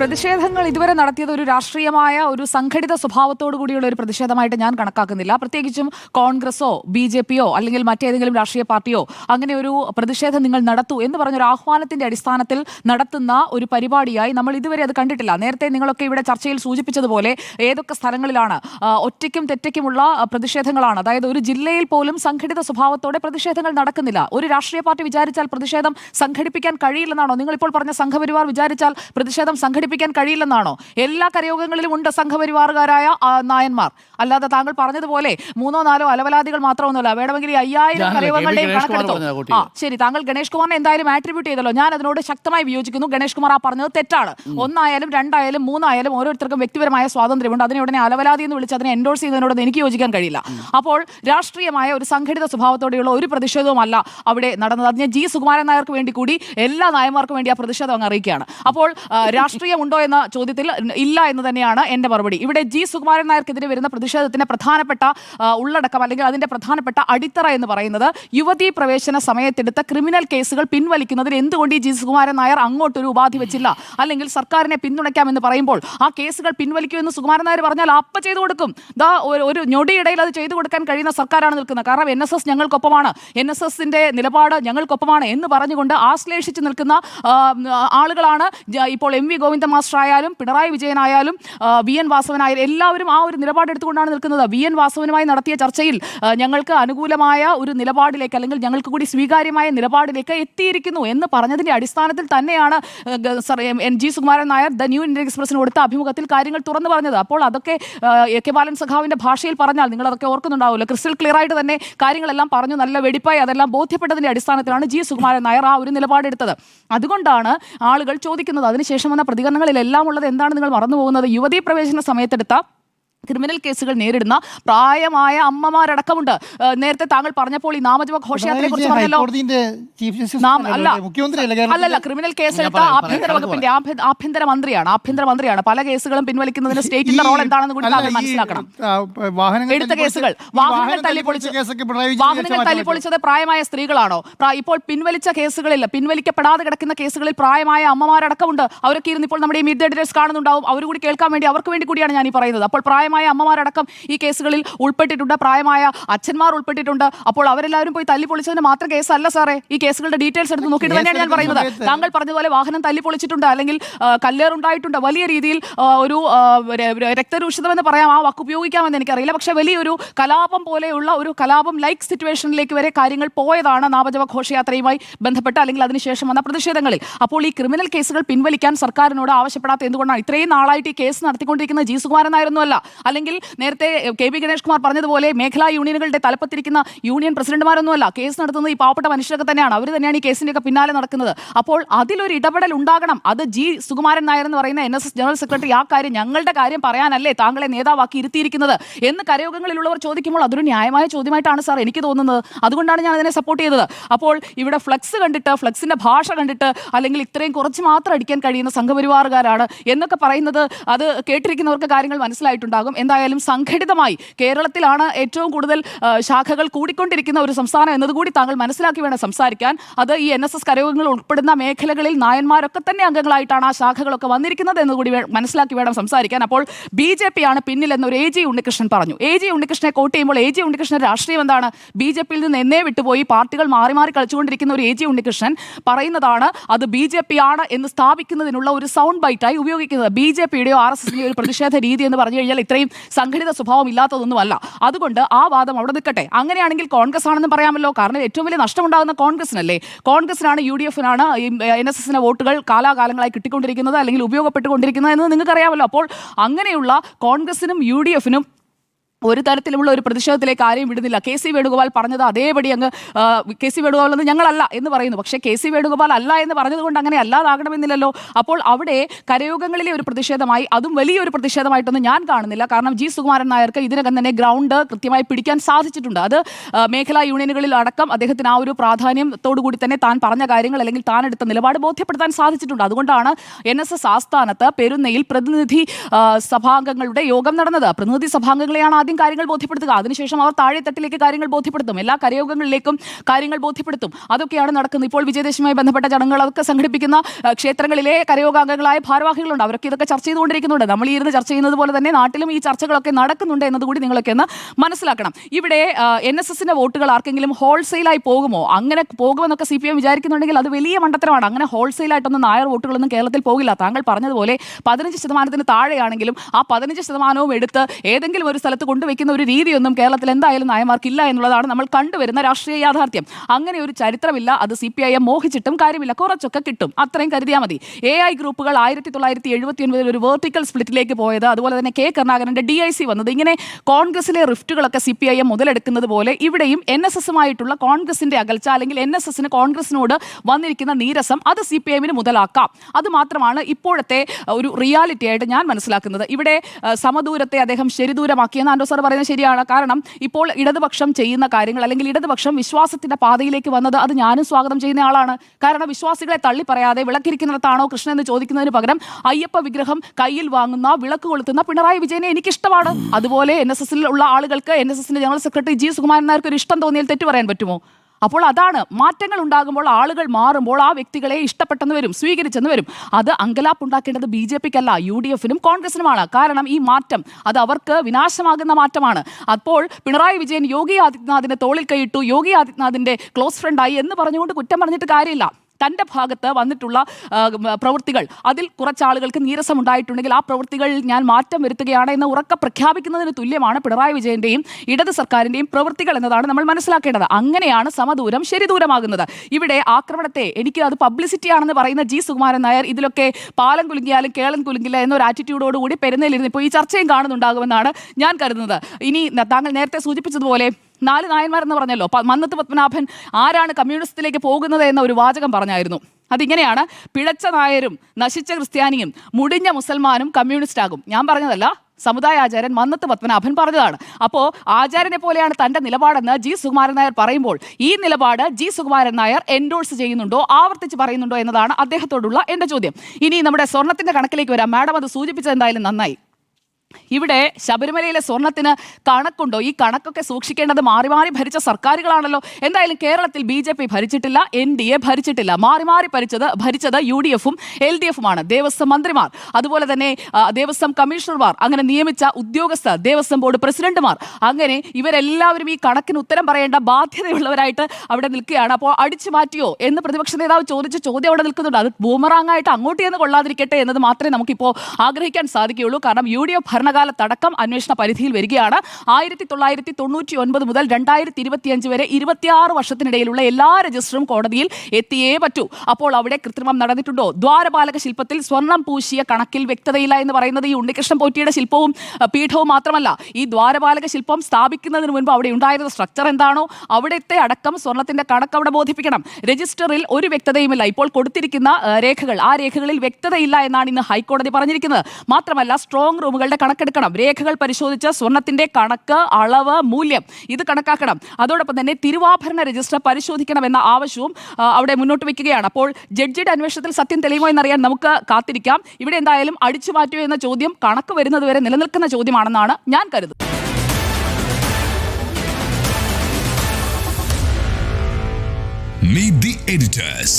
പ്രതിഷേധങ്ങൾ ഇതുവരെ നടത്തിയത് ഒരു രാഷ്ട്രീയമായ ഒരു സംഘടിത സ്വഭാവത്തോടു കൂടിയുള്ള ഒരു പ്രതിഷേധമായിട്ട് ഞാൻ കണക്കാക്കുന്നില്ല. പ്രത്യേകിച്ചും കോൺഗ്രസോ ബി ജെ പിയോ അല്ലെങ്കിൽ മറ്റേതെങ്കിലും രാഷ്ട്രീയ പാർട്ടിയോ അങ്ങനെ ഒരു പ്രതിഷേധം നിങ്ങൾ നടത്തൂ എന്ന് പറഞ്ഞ ഒരു ആഹ്വാനത്തിന്റെ അടിസ്ഥാനത്തിൽ നടത്തുന്ന ഒരു പരിപാടിയായി നമ്മൾ ഇതുവരെ അത് കണ്ടിട്ടില്ല. നേരത്തെ നിങ്ങളൊക്കെ ഇവിടെ ചർച്ചയിൽ സൂചിപ്പിച്ചതുപോലെ ഏതൊക്കെ സ്ഥലങ്ങളിലാണ് ഒറ്റയ്ക്കും തെറ്റയ്ക്കുമുള്ള പ്രതിഷേധങ്ങളാണ്. അതായത് ഒരു ജില്ലയിൽ പോലും സംഘടിത സ്വഭാവത്തോടെ പ്രതിഷേധങ്ങൾ നടക്കുന്നില്ല. ഒരു രാഷ്ട്രീയ പാർട്ടി വിചാരിച്ചാൽ പ്രതിഷേധം സംഘടിപ്പിക്കാൻ കഴിയില്ലെന്നാണോ? നിങ്ങളിപ്പോൾ പറഞ്ഞ സംഘപരിവാർ വിചാരിച്ചാൽ പ്രതിഷേധം സംഘടിപ്പിക്കാൻ കഴിയില്ലെന്നാണോ? എല്ലാ കരയോഗങ്ങളിലും ഉണ്ട് സംഘപരിവാറുകാരായ നായന്മാർ. അല്ലാതെ താങ്കൾ പറഞ്ഞതുപോലെ മൂന്നോ നാലോ അലവലാദികൾ മാത്രമൊന്നുമല്ല. വേണമെങ്കിൽ ഈ അയ്യായിരം കരയോഗങ്ങളുടെയും കണക്കെടുത്തോ? ആ ശരി. താങ്കൾ ഗണേഷ് കുമാറിനെ എന്തായാലും ആട്രിബ്യൂട്ട് ചെയ്തല്ലോ. ഞാൻ അതിനോട് ശക്തമായി വിയോജിക്കുന്നു. ഗണേഷ് കുമാർ ആ പറഞ്ഞത് തെറ്റാണ്. ഒന്നായാലും രണ്ടായാലും മൂന്നായാലും ഓരോരുത്തർക്കും വ്യക്തിപരമായ സ്വാതന്ത്ര്യമുണ്ട് അതിനെ ഉടനെ അലവലാതി എന്ന് വിളിച്ച് അതിനെ എൻഡോഴ്സ് ചെയ്യുന്നതിനോട് എനിക്ക് യോജിക്കാൻ കഴിയില്ല. അപ്പോൾ രാഷ്ട്രീയമായ ഒരു സംഘടിത സ്വഭാവത്തോടെയുള്ള ഒരു പ്രതിഷേധവുമല്ല അവിടെ നടന്നത്. അത് ഞാൻ ജി സുകുമാരൻ നായർക്ക് വേണ്ടി കൂടി എല്ലാ നായന്മാർക്കും വേണ്ടി ആ പ്രതിഷേധം അങ്ങ് അറിയിക്കുകയാണ്. അപ്പോൾ ആ, ഉണ്ടോ എന്ന ചോദ്യത്തിൽ ഇല്ല എന്ന് തന്നെയാണ് എന്റെ മറുപടി. ഇവിടെ ജി സുകുമാരൻ നായർക്കെതിരെ വരുന്ന പ്രതിഷേധത്തിന്റെ പ്രധാനപ്പെട്ട ഉള്ളടക്കം അല്ലെങ്കിൽ അതിന്റെ പ്രധാനപ്പെട്ട അടിത്തറ എന്ന് പറയുന്നത് യുവതീ പ്രവേശന സമയത്തെടുത്ത ക്രിമിനൽ കേസുകൾ പിൻവലിക്കുന്നതിൽ എന്തുകൊണ്ട് ഈ ജി സുകുമാരൻ നായർ അങ്ങോട്ടൊരു ഉപാധി വെച്ചില്ല? അല്ലെങ്കിൽ സർക്കാരിനെ പിന്തുണയ്ക്കാമെന്ന് പറയുമ്പോൾ ആ കേസുകൾ പിൻവലിക്കൂ എന്ന് സുകുമാരൻ നായർ പറഞ്ഞാൽ അപ്പ ചെയ്തു കൊടുക്കും. ദാ ഒരു- ഞൊടിയിടയിൽ അത് ചെയ്തു കൊടുക്കാൻ കഴിയുന്ന സർക്കാരാണ് നിൽക്കുന്നത്. കാരണം എൻ എസ് എസ് ഞങ്ങൾക്കൊപ്പമാണ്. എൻ എസ് എസിന്റെ നിലപാട് ഞങ്ങൾക്കൊപ്പമാണ് എന്ന് പറഞ്ഞുകൊണ്ട് ആശ്ലേഷിച്ച് നിൽക്കുന്ന ആളുകളാണ് ഇപ്പോൾ എം വി ഗോവിന്ദ മാസ്റ്റർ ആയാലും പിണറായി വിജയനായാലും വി എൻ വാസവനായാലും എല്ലാവരും ആ ഒരു നിലപാടെടുത്തുകൊണ്ടാണ് നിൽക്കുന്നത്. വി എൻ വാസവനുമായി നടത്തിയ ചർച്ചയിൽ ഞങ്ങൾക്ക് അനുകൂലമായ ഒരു നിലപാടിലേക്ക് അല്ലെങ്കിൽ ഞങ്ങൾക്ക് കൂടി സ്വീകാര്യമായ നിലപാടിലേക്ക് എത്തിയിരിക്കുന്നു എന്ന് പറഞ്ഞതിന്റെ അടിസ്ഥാനത്തിൽ തന്നെയാണ് N G Sukumaran Nair the New Indian എക്സ്പ്രസിന് കൊടുത്ത അഭിമുഖത്തിൽ കാര്യങ്ങൾ തുറന്നു പറഞ്ഞത്. അപ്പോൾ അതൊക്കെ എ കെ ബാലൻ സഖാവിന്റെ ഭാഷയിൽ പറഞ്ഞാൽ നിങ്ങൾ അതൊക്കെ ഓർക്കുന്നുണ്ടാവുമല്ലോ. ക്രിസ്റ്റൽ ക്ലിയർ ആയിട്ട് തന്നെ കാര്യങ്ങളെല്ലാം പറഞ്ഞു നല്ല വെടിപ്പായി അതെല്ലാം ബോധ്യപ്പെട്ടതിന്റെ അടിസ്ഥാനത്തിലാണ് ജി സുകുമാരൻ നായർ ആ ഒരു നിലപാടെടുത്തത് അതുകൊണ്ടാണ് ആളുകൾ ചോദിക്കുന്നത്. അതിനുശേഷം വന്ന പ്രതികരണങ്ങളിലെല്ലാം ഉള്ളത് എന്താണ് നിങ്ങൾ മറന്നു പോകുന്നത് യുവതീ പ്രവേശന സമയത്തെടുത്ത ക്രിമിനൽ കേസുകൾ നേരിടുന്ന പ്രായമായ അമ്മമാരടക്കമുണ്ട്. നേരത്തെ താങ്കൾ പറഞ്ഞപ്പോൾ ഈ നാമജപ ഘോഷയാത്രയെ കുറിച്ച് പറഞ്ഞല്ലോ. അല്ലല്ല ക്രിമിനൽ കേസെടുത്ത ആഭ്യന്തര വകുപ്പിന്റെ ആഭ്യന്തര മന്ത്രിയാണ്. ആഭ്യന്തര മന്ത്രിയാണ്. പല കേസുകളും പിൻവലിക്കുന്നതിന് സ്റ്റേറ്റിന്റെ റോൾ എന്താണെന്ന് കൂടി താങ്കൾ മനസ്സിലാക്കണം. എടുത്ത കേസുകൾ. വാഹനങ്ങൾ വാഹനം തല്ലിപ്പൊളിച്ച വാഹനങ്ങൾ തല്ലിപ്പൊളിച്ചത് പ്രായമായ സ്ത്രീകളാണോ? ഇപ്പോൾ പിൻവലിച്ച കേസുകളിൽ പിൻവലിക്കപ്പെടാതെ കിടക്കുന്ന കേസുകളിൽ പ്രായമായ അമ്മമാരടക്കമുണ്ട്. അവരൊക്കെ ഇരുന്ന് ഇപ്പോൾ നമ്മുടെ ഈ മിഡ് എഡിറ്റേഴ്സ് കാണുന്നുണ്ടാവും. അവർ കൂടി കേൾക്കാൻ വേണ്ടി അവർക്ക് വേണ്ടി കൂടിയാണ് ഞാൻ ഈ പറയുന്നത്. അപ്പോൾ പ്രായമായ അമ്മമാരടക്കം ഈ കേസുകളിൽ ഉൾപ്പെട്ടിട്ടുണ്ട്. പ്രായമായ അച്ഛന്മാർ ഉൾപ്പെട്ടിട്ടുണ്ട്. അപ്പോൾ അവരെല്ലാവരും പോയി തല്ലിപ്പൊളിച്ചതിന് മാത്രം കേസല്ല സാറേ. ഈ കേസുകളുടെ ഡീറ്റെയിൽസ് എടുത്ത് നോക്കിയിട്ട് തന്നെയാണ് ഞാൻ പറയുന്നത്. താങ്കൾ പറഞ്ഞതുപോലെ വാഹനം തല്ലിപ്പൊളിച്ചിട്ടുണ്ട്. അല്ലെങ്കിൽ ആ, കല്ലേറുണ്ടായിട്ടുണ്ട്. വലിയ രീതിയിൽ ഒരു ആ, ര- ര- രക്തരൂഷിതം എന്ന് പറയാം. ആ വാക്ക് ഉപയോഗിക്കാമെന്ന് എനിക്കറിയില്ല. പക്ഷെ വലിയൊരു കലാപം പോലെയുള്ള ഒരു കലാപം ലൈക്ക് സിറ്റുവേഷനിലേക്ക് വരെ കാര്യങ്ങൾ പോയതാണ് നാമജപ ഘോഷയാത്രയുമായി ബന്ധപ്പെട്ട് അല്ലെങ്കിൽ അതിനുശേഷം വന്ന പ്രതിഷേധങ്ങളിൽ. അപ്പോൾ ഈ ക്രിമിനൽ കേസുകൾ പിൻവലിക്കാൻ സർക്കാരിനോട് ആവശ്യപ്പെടാത്ത എന്തുകൊണ്ടാണ് ഇത്രയും നാളായിട്ട് ഈ കേസ് നടത്തിക്കൊണ്ടിരിക്കുന്ന ജി സുകുമാരൻ നായരൊന്നുമല്ല. അല്ലെങ്കിൽ നേരത്തെ കെ പി ഗണേഷ് കുമാർ പറഞ്ഞതുപോലെ മേഖലാ യൂണിയനുകളുടെ തലപ്പത്തിരിക്കുന്ന യൂണിയൻ പ്രസിഡന്റുമാരൊന്നുമല്ല. കേസ് നടത്തുന്നത് ഈ പാവപ്പെട്ട മനുഷ്യരൊക്കെ തന്നെയാണ്. അവർ തന്നെയാണ് ഈ കേസിന്റെയൊക്കെ പിന്നാലെ നടക്കുന്നത്. അപ്പോൾ അതിലൊരു ഇടപെടൽ ഉണ്ടാകണം. അത് ജി സുകുമാരൻ നായർ എന്ന് പറയുന്ന N S S general secretary ആ കാര്യം ഞങ്ങളുടെ കാര്യം പറയാനല്ലേ താങ്കളെ നേതാവാക്കി ഇരുത്തിയിരിക്കുന്നത്? എന്ന് കരയോഗങ്ങളിലുള്ളവർ ചോദിക്കുമ്പോൾ അതൊരു ന്യായമായ ചോദ്യമായിട്ടാണ് സാർ എനിക്ക് തോന്നുന്നത്. അതുകൊണ്ടാണ് ഞാൻ അതിനെ സപ്പോർട്ട് ചെയ്തത്. അപ്പോൾ ഇവിടെ ഫ്ലക്സ് കണ്ടിട്ട് ഫ്ലക്സിന്റെ ഭാഷ കണ്ടിട്ട് അല്ലെങ്കിൽ ഇത്രയും കുറച്ച് മാത്രം അടിക്കാൻ കഴിയുന്ന സംഘപരിവാറുകാരാണ് എന്നൊക്കെ പറയുന്നത് അത് കേട്ടിരിക്കുന്നവർക്ക് കാര്യങ്ങൾ മനസ്സിലായിട്ടുണ്ടാകും. എന്തായാലും സംഘടിതമായി കേരളത്തിലാണ് ഏറ്റവും കൂടുതൽ ശാഖകൾ കൂടിക്കൊണ്ടിരിക്കുന്ന ഒരു സംസ്ഥാനം എന്നതുകൂടി താങ്കൾ മനസ്സിലാക്കി വേണം സംസാരിക്കാൻ. അത് ഈ എൻ എസ് എസ് കരയോഗങ്ങൾ ഉൾപ്പെടുന്ന മേഖലകളിൽ നായന്മാരൊക്കെ തന്നെ അംഗങ്ങളായിട്ടാണ് ആ ശാഖകളൊക്കെ വന്നിരിക്കുന്നത് എന്നുകൂടി മനസ്സിലാക്കി വേണം സംസാരിക്കാൻ. അപ്പോൾ ബി ജെ പി ആണ് പിന്നിലെന്ന് ഒരു എ ജി ഉണ്ണികൃഷ്ണൻ പറഞ്ഞു. എ ജി ഉണ്ണികൃഷ്ണനെ കോട്ട് ചെയ്യുമ്പോൾ എ ജി ഉണ്ണികൃഷ്ണൻ രാഷ്ട്രീയം എന്താണ്? ബി ജെ പിയിൽ നിന്ന് എന്നേ വിട്ടുപോയി പാർട്ടികൾ മാറി മാറി കളിച്ചുകൊണ്ടിരിക്കുന്ന ഒരു എ ജി ഉണ്ണികൃഷ്ണൻ പറയുന്നതാണ് അത് ബി ജെ പി ആണ് എന്ന് സ്ഥാപിക്കുന്നതിനുള്ള ഒരു സൗണ്ട് ബൈറ്റായി ഉപയോഗിക്കുന്നത്. ബി ജെ പിയുടെയോ ആർ എസ് എസിന്റെയോ ഒരു പ്രതിഷേധ രീതി എന്ന് പറഞ്ഞു കഴിഞ്ഞാൽ ഇത്രയും സംഘടിത സ്വഭാവം ഇല്ലാത്തതൊന്നുമല്ല. അതുകൊണ്ട് ആ വാദം അവിടെ നിൽക്കട്ടെ. അങ്ങനെയാണെങ്കിൽ കോൺഗ്രസ് ആണെന്ന് പറയാമല്ലോ. കാരണം ഏറ്റവും വലിയ നഷ്ടമുണ്ടാകുന്ന കോൺഗ്രസിനല്ലേ കോൺഗ്രസിനാണ് യു ഡി എഫിനാണ് എൻ എസ് എസിന്റെ വോട്ടുകൾ കാലാകാലങ്ങളായി കിട്ടിക്കൊണ്ടിരിക്കുന്നത് അല്ലെങ്കിൽ ഉപയോഗപ്പെട്ടുകൊണ്ടിരിക്കുന്നത് എന്ന് നിങ്ങൾക്കറിയാമല്ലോ. അപ്പോൾ അങ്ങനെയുള്ള കോൺഗ്രസിനും യു ഡി എഫിനും ഒരു തരത്തിലുള്ള ഒരു പ്രതിഷേധത്തിലേക്ക് ആരെയും വിടുന്നില്ല. കെ സി വേണുഗോപാൽ പറഞ്ഞത് അതേപടി അങ്ങ് കെ സി വേണുഗോപാൽ എന്ന് ഞങ്ങളല്ല എന്ന് പറയുന്നു. പക്ഷേ കെ സി വേണുഗോപാൽ അല്ല എന്ന് പറഞ്ഞതുകൊണ്ട് അങ്ങനെ അല്ലാതാകണമെന്നില്ലല്ലോ. അപ്പോൾ അവിടെ കരയോഗങ്ങളിലെ ഒരു പ്രതിഷേധമായി അതും വലിയൊരു പ്രതിഷേധമായിട്ടൊന്നും ഞാൻ കാണുന്നില്ല. കാരണം ജി സുകുമാരൻ നായർക്ക് ഇതിനകം തന്നെ ഗ്രൗണ്ട് കൃത്യമായി പിടിക്കാൻ സാധിച്ചിട്ടുണ്ട്. അത് മേഖലാ യൂണിയനുകളിൽ അടക്കം അദ്ദേഹത്തിന് ആ ഒരു പ്രാധാന്യത്തോടുകൂടി തന്നെ താൻ പറഞ്ഞ കാര്യങ്ങൾ അല്ലെങ്കിൽ താൻ എടുത്ത നിലപാട് ബോധ്യപ്പെടുത്താൻ സാധിച്ചിട്ടുണ്ട്. അതുകൊണ്ടാണ് എൻ എസ് എസ് ആസ്ഥാനത്ത് പെരുന്നയിൽ പ്രതിനിധി സഭാംഗങ്ങളുടെ യോഗം നടന്നത്. പ്രതിനിധി സഭാംഗങ്ങളെയാണ് ആദ്യം ആദ്യം കാര്യങ്ങൾ ബോധ്യപ്പെടുത്തുക. അതിനുശേഷം അവർ താഴെത്തട്ടിലേക്ക് കാര്യങ്ങൾ ബോധ്യപ്പെടുത്തും. എല്ലാ കരയോഗങ്ങളിലേക്കും കാര്യങ്ങൾ ബോധ്യപ്പെടുത്തും. അതൊക്കെയാണ് നടക്കുന്നത്. ഇപ്പോൾ വിജയദശമിയുമായി ബന്ധപ്പെട്ട ചടങ്ങുകൾ അതൊക്കെ സംഘടിപ്പിക്കുന്ന ക്ഷേത്രങ്ങളിലെ കരയോഗാംഗങ്ങളായ ഭാരവാഹികളുണ്ട്. അവരൊക്കെ ഇതൊക്കെ ചർച്ച ചെയ്തുകൊണ്ടിരിക്കുന്നുണ്ട്. നമ്മൾ ഇരുന്ന് ചർച്ച ചെയ്യുന്നത് പോലെ തന്നെ നാട്ടിലും ഈ ചർച്ചകളൊക്കെ നടക്കുന്നുണ്ട് എന്നതുകൂടി നിങ്ങളൊക്കെ ഒന്ന് മനസ്സിലാക്കണം. ഇവിടെ എൻ എസ് എസിന്റെ വോട്ടുകൾ ആർക്കെങ്കിലും ഹോൾസെയിലായി പോകുമോ? അങ്ങനെ പോകുമെന്നൊക്കെ സി പി എം വിചാരിക്കുന്നുണ്ടെങ്കിൽ അത് വലിയ മണ്ടത്തരമാണ്. അങ്ങനെ ഹോൾസെയിലായിട്ടൊന്നും നായർ വോട്ടുകളൊന്നും കേരളത്തിൽ പോകില്ല. താങ്കൾ പറഞ്ഞതുപോലെ പതിനഞ്ച് ശതമാനത്തിന് താഴെയാണെങ്കിലും ആ പതിനഞ്ച് ശതമാനവും എടുത്ത് ഏതെങ്കിലും ഒരു സ്ഥലത്ത് കൊണ്ടുവയ്ക്കുന്ന ഒരു രീതിയൊന്നും കേരളത്തിൽ എന്തായാലും നായമാർക്കില്ല എന്നുള്ളതാണ് നമ്മൾ കണ്ടുവരുന്ന രാഷ്ട്രീയ യാഥാർത്ഥ്യം. അങ്ങനെ ഒരു ചരിത്രമില്ല. അത് സി പി ഐ എം മോഹിച്ചിട്ടും കാര്യമില്ല. കുറച്ചൊക്കെ കിട്ടും. അത്രയും കരുതിയാൽ മതി. എ ഐ ഗ്രൂപ്പുകൾ ആയിരത്തി തൊള്ളായിരത്തി എഴുപത്തി ഒൻപതിൽ ഒരു വേർട്ടിക്കൽ സ്പ്ലിറ്റിലേക്ക് പോയത്. അതുപോലെ തന്നെ കെ കരുണാകരന്റെ ഡി ഐ സി വന്നത്. ഇങ്ങനെ കോൺഗ്രസിലെ റിഫ്റ്റുകളൊക്കെ സി പി ഐ എം മുതലെടുക്കുന്നത് പോലെ ഇവിടെയും എൻ എസ് എസുമായിട്ടുള്ള കോൺഗ്രസിന്റെ അകൽച്ച അല്ലെങ്കിൽ എൻ എസ് എസിന് കോൺഗ്രസിനോട് വന്നിരിക്കുന്ന നീരസം അത് സി പി എമ്മിന് മുതലാക്കാം. അത് മാത്രമാണ് ഇപ്പോഴത്തെ ഒരു റിയാലിറ്റി ആയിട്ട് ഞാൻ മനസ്സിലാക്കുന്നത്. ഇവിടെ സമദൂരത്തെ അദ്ദേഹം ശരിദൂരമാക്കിയെന്ന് ആൻഡോ സാർ പറയുന്നത് ശരിയാണ്. കാരണം ഇപ്പോൾ ഇടതുപക്ഷം ചെയ്യുന്ന കാര്യങ്ങൾ അല്ലെങ്കിൽ ഇടതുപക്ഷം വിശ്വാസത്തിന്റെ പാതയിലേക്ക് വന്നത് അത് ഞാനും സ്വാഗതം ചെയ്യുന്ന ആളാണ്. കാരണം വിശ്വാസികളെ തള്ളി പറയാതെ വിളക്കിരിക്കുന്നിടത്താണോ കൃഷ്ണൻ എന്ന് ചോദിക്കുന്നതിന് പകരം അയ്യപ്പ വിഗ്രഹം കയ്യിൽ വാങ്ങുന്ന വിളക്ക് കൊളുത്തുന്ന പിണറായി വിജയനെ എനിക്ക് ഇഷ്ടമാണ് അതുപോലെ എൻ എസ് എസിൽ ഉള്ള ആളുകൾക്ക് എൻ എസ് എസിന്റെ ജനറൽ സെക്രട്ടറി ജി സുകുമാരൻ നായർക്ക് ഒരു ഇഷ്ടം തോന്നിയാൽ തെറ്റു പറയാൻ പറ്റുമോ? അപ്പോൾ അതാണ് മാറ്റങ്ങൾ ഉണ്ടാകുമ്പോൾ ആളുകൾ മാറുമ്പോൾ ആ വ്യക്തികളെ ഇഷ്ടപ്പെട്ടെന്ന് വരും സ്വീകരിച്ചെന്ന് വരും. അത് അങ്കലാപ്പ് ഉണ്ടാക്കേണ്ടത് ബി ജെ പിക്കല്ല യു ഡി എഫിനും കോൺഗ്രസിനുമാണ്. കാരണം ഈ മാറ്റം അത് അവർക്ക് വിനാശമാകുന്ന മാറ്റമാണ്. അപ്പോൾ പിണറായി വിജയൻ യോഗി ആദിത്യനാഥിന്റെ തോളിൽ കൈയിട്ടു യോഗി ആദിത്യനാഥിന്റെ ക്ലോസ് ഫ്രണ്ടായി എന്ന് പറഞ്ഞുകൊണ്ട് കുറ്റം പറഞ്ഞിട്ട് കാര്യമില്ല. തന്റെ ഭാഗത്ത് വന്നിട്ടുള്ള പ്രവൃത്തികൾ. അതിൽ കുറച്ചാളുകൾക്ക് നീരസം ഉണ്ടായിട്ടുണ്ടെങ്കിൽ ആ പ്രവൃത്തികളിൽ ഞാൻ മാറ്റം വരുത്തുകയാണ് എന്ന് ഉറക്ക പ്രഖ്യാപിക്കുന്നതിന് തുല്യമാണ് പിണറായി വിജയന്റെയും ഇടത് സർക്കാരിന്റെയും പ്രവൃത്തികൾ എന്നതാണ് നമ്മൾ മനസ്സിലാക്കേണ്ടത്. അങ്ങനെയാണ് സമദൂരം ശരിദൂരമാകുന്നത്. ഇവിടെ ആക്രമണത്തെ എനിക്ക് അത് പബ്ലിസിറ്റി ആണെന്ന് പറയുന്ന ജി സുകുമാരൻ നായർ ഇതിലൊക്കെ പാലം കുലുങ്ങിയാലും കേളം കുലുങ്ങില്ല എന്നൊരു ആറ്റിറ്റ്യൂഡോടുകൂടി പെരുന്നേലിരുന്ന് ഇപ്പോൾ ഈ ചർച്ചയും കാണുന്നുണ്ടാകുമെന്നാണ് ഞാൻ കരുതുന്നത്. ഇനി താങ്കൾ നേരത്തെ സൂചിപ്പിച്ചതുപോലെ നാല് നായന്മാർ എന്ന് പറഞ്ഞല്ലോ മന്നത്ത് പത്മനാഭൻ ആരാണ് കമ്മ്യൂണിസ്റ്റിലേക്ക് പോകുന്നത് എന്ന ഒരു വാചകം പറഞ്ഞായിരുന്നു. അതിങ്ങനെയാണ് പിഴച്ച നായരും നശിച്ച ക്രിസ്ത്യാനിയും മുടിഞ്ഞ മുസൽമാനും കമ്മ്യൂണിസ്റ്റ് ആകും ഞാൻ പറഞ്ഞതല്ല സമുദായ ആചാര്യൻ മന്നത്ത് പത്മനാഭൻ പറഞ്ഞതാണ്. അപ്പോൾ ആചാര്യനെ പോലെയാണ് തന്റെ നിലപാടെന്ന് ജി സുകുമാരൻ നായർ പറയുമ്പോൾ ഈ നിലപാട് ജി സുകുമാരൻ നായർ എൻഡോഴ്സ് ചെയ്യുന്നുണ്ടോ ആവർത്തിച്ച് പറയുന്നുണ്ടോ എന്നതാണ് അദ്ദേഹത്തോടുള്ള എന്റെ ചോദ്യം. ഇനി നമ്മുടെ സ്വർണത്തിന്റെ കണക്കിലേക്ക് വരാം. മാഡം അത് സൂചിപ്പിച്ചത് എന്തായാലും നന്നായി. ഇവിടെ ശബരിമലയിലെ സ്വർണത്തിന് കണക്കുണ്ടോ? ഈ കണക്കൊക്കെ സൂക്ഷിക്കേണ്ടത് മാറി മാറി ഭരിച്ച സർക്കാരുകളാണല്ലോ. എന്തായാലും കേരളത്തിൽ ബി ജെ പി ഭരിച്ചിട്ടില്ല എൻ ഡി എ ഭരിച്ചിട്ടില്ല. മാറി മാറി ഭരിച്ചത് ഭരിച്ചത് യു ഡി എഫും എൽ ഡി എഫുമാണ്. ദേവസ്വം മന്ത്രിമാർ അതുപോലെ തന്നെ ദേവസ്വം കമ്മീഷണർമാർ അങ്ങനെ നിയമിച്ച ഉദ്യോഗസ്ഥർ ദേവസ്വം ബോർഡ് പ്രസിഡന്റുമാർ അങ്ങനെ ഇവരെല്ലാവരും ഈ കണക്കിന് ഉത്തരം പറയേണ്ട ബാധ്യതയുള്ളവരായിട്ട് അവിടെ നിൽക്കുകയാണ്. അപ്പോൾ അടിച്ചു മാറ്റിയോ എന്ന് പ്രതിപക്ഷ നേതാവ് ചോദിച്ച ചോദ്യം അവിടെ നിൽക്കുന്നുണ്ട്. അത് ബൂമറാങ്ങായിട്ട് അങ്ങോട്ട് ചെന്ന് കൊള്ളാതിരിക്കട്ടെ എന്നത് മാത്രമേ നമുക്കിപ്പോൾ ആഗ്രഹിക്കാൻ സാധിക്കുകയുള്ളൂ. കാരണം യു ഡി എഫ് ഭരണകാലത്തടക്കം അന്വേഷണ പരിധിയിൽ വരികയാണ്. ആയിരത്തി തൊള്ളായിരത്തി തൊണ്ണൂറ്റി ഒൻപത് മുതൽ രണ്ടായിരത്തി ഇരുപത്തിയഞ്ച് വരെ ഇരുപത്തിയാറ് വർഷത്തിനിടയിലുള്ള എല്ലാ രജിസ്റ്ററും കോടതിയിൽ എത്തിയേ പറ്റൂ. അപ്പോൾ അവിടെ കൃത്രിമം നടന്നിട്ടുണ്ടോ? ദ്വാരപാലക ശില്പത്തിൽ സ്വർണം പൂശിയ കണക്കിൽ വ്യക്തതയില്ല എന്ന് പറയുന്നത് ഈ ഉണ്ണികൃഷ്ണൻ പോറ്റിയുടെ ശില്പവും പീഠവും മാത്രമല്ല. ഈ ദ്വാരപാലക ശില്പം സ്ഥാപിക്കുന്നതിന് മുൻപ് അവിടെ ഉണ്ടായിരുന്ന സ്ട്രക്ചർ എന്താണോ അവിടുത്തെ അടക്കം സ്വർണത്തിന്റെ കണക്ക് അവിടെ ബോധിപ്പിക്കണം. രജിസ്റ്ററിൽ ഒരു വ്യക്തതയുമില്ല. ഇപ്പോൾ കൊടുത്തിരിക്കുന്ന രേഖകൾ. ആ രേഖകളിൽ വ്യക്തതയില്ല എന്നാണ് ഇന്ന് ഹൈക്കോടതി പറഞ്ഞിരിക്കുന്നത്. മാത്രമല്ല സ്ട്രോങ് റൂമുകളുടെ കണക്കെടുക്കണം. രേഖകൾ പരിശോധിച്ച് സ്വർണത്തിന്റെ കണക്ക് അളവ് മൂല്യം ഇത് കണക്കാക്കണം. അതോടൊപ്പം തന്നെ തിരുവാഭരണ രജിസ്റ്റർ പരിശോധിക്കണമെന്ന ആവശ്യവും അവിടെ മുന്നോട്ട് വയ്ക്കുകയാണ് അപ്പോൾ ജഡ്ജിയുടെ അന്വേഷണത്തിൽ സത്യം തെളിയുമോ എന്നറിയാൻ നമുക്ക് കാത്തിരിക്കാം. ഇവിടെ എന്തായാലും അടിച്ചു മാറ്റുമോ എന്ന ചോദ്യം കണക്ക് വരുന്നതുവരെ നിലനിൽക്കുന്ന ചോദ്യമാണെന്നാണ് ഞാൻ കരുതുന്നത്. Meet the editors.